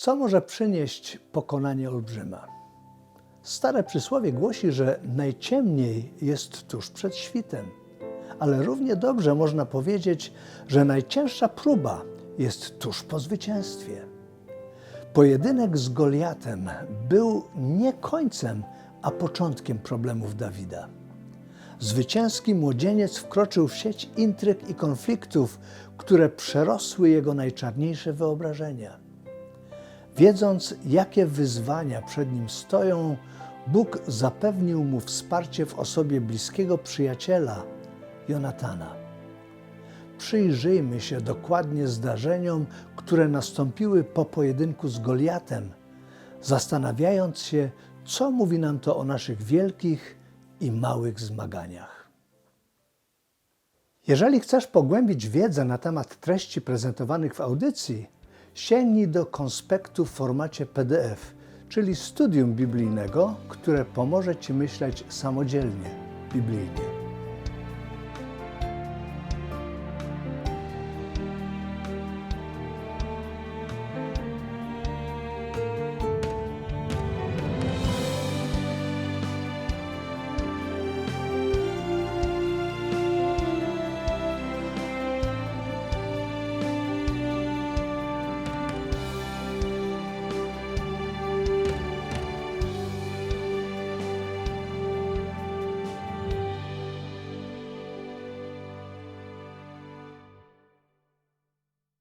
Co może przynieść pokonanie olbrzyma? Stare przysłowie głosi, że najciemniej jest tuż przed świtem, ale równie dobrze można powiedzieć, że najcięższa próba jest tuż po zwycięstwie. Pojedynek z Goliatem był nie końcem, a początkiem problemów Dawida. Zwycięski młodzieniec wkroczył w sieć intryg i konfliktów, które przerosły jego najczarniejsze wyobrażenia. Wiedząc, jakie wyzwania przed nim stoją, Bóg zapewnił mu wsparcie w osobie bliskiego przyjaciela, Jonatana. Przyjrzyjmy się dokładnie zdarzeniom, które nastąpiły po pojedynku z Goliatem, zastanawiając się, co mówi nam to o naszych wielkich i małych zmaganiach. Jeżeli chcesz pogłębić wiedzę na temat treści prezentowanych w audycji, sięgnij do konspektu w formacie PDF, czyli studium biblijnego, które pomoże Ci myśleć samodzielnie, biblijnie.